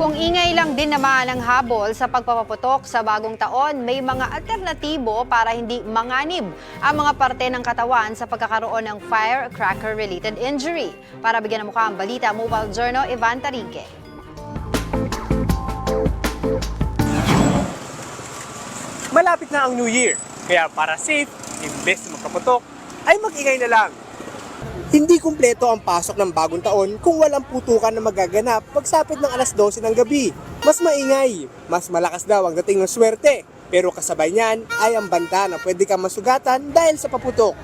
Kung ingay lang din naman ang habol sa pagpapaputok sa bagong taon, may mga alternatibo para hindi manganib ang mga parte ng katawan sa pagkakaroon ng firecracker-related injury. Para bigyan ng mukha ang balita, Mobile Journal, Ivan Tarique. Malapit na ang New Year, kaya para safe, imbes na magkaputok, ay mag-ingay na lang. Hindi kumpleto ang pasok ng bagong taon kung walang putukan na magaganap pagsapit ng alas 12 ng gabi. Mas maingay, mas malakas daw ang dating ng swerte. Pero kasabay niyan ay ang banta na pwede kang masugatan dahil sa paputok.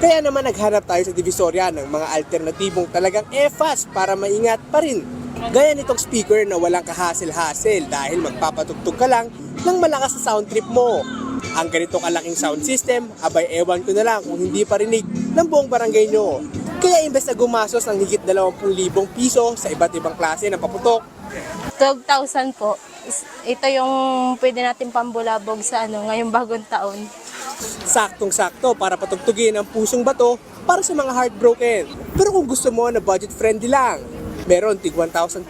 Kaya naman naghanap tayo sa Divisoria ng mga alternatibong talagang EFAS para maingat pa rin. Gaya nitong speaker na walang kahasil-hasil dahil magpapatugtog ka lang ng malakas sa sound trip mo. Ang ganito kalaking sound system, abay ewan ko na lang kung hindi parinig ng buong barangay nyo. Kaya imbes na gumasos ng higit 20,000 piso sa iba't ibang klase ng paputok, 12,000 po. Ito yung pwede natin pambulabog sa ano, ngayong bagong taon. saktong-sakto para patugtugin ang pusong bato para sa mga heartbroken. Pero kung gusto mo na budget friendly lang, meron tig 1,200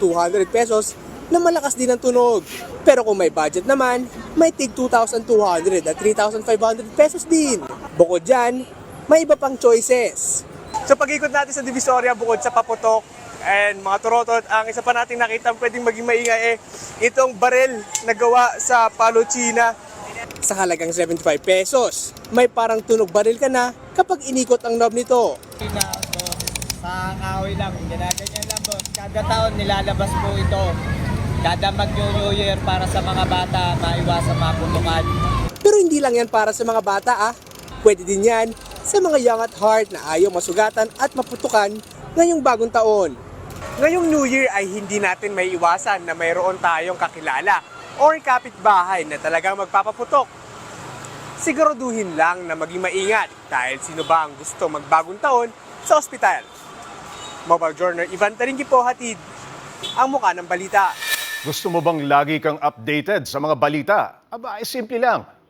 pesos na malakas din ang tunog. Pero kung may budget naman, may tig 2,200 at 3,500 pesos din. Bukod dyan, may iba pang choices. So pag-ikot natin sa Divisoria bukod sa paputok and mga turotot, ang isa pa nating nakita pwedeng maging maingay eh, itong barel na gawa sa palo China sa halagang 75 pesos. May parang tunog baril ka na kapag inikot ang knob nito. sa kahoy lang. Ginaganyan lang boss. Kada taon nilalabas po ito. Kada mag-New Year para sa mga bata, maiwasan maputukan. Pero hindi lang yan para sa mga bata ah. Pwede din yan sa mga young at heart na ayaw masugatan at maputukan ngayong bagong taon. Ngayong New Year ay hindi natin may iwasan na mayroon tayong kakilala or kapitbahay na talagang magpapaputok. Siguraduhin lang na maging maingat dahil sino ba ang gusto magbagong taon sa ospital. Mobile Journal Ivan Taringi po hatid ang mukha ng balita. Gusto mo bang lagi kang updated sa mga balita? Aba, ay simple lang.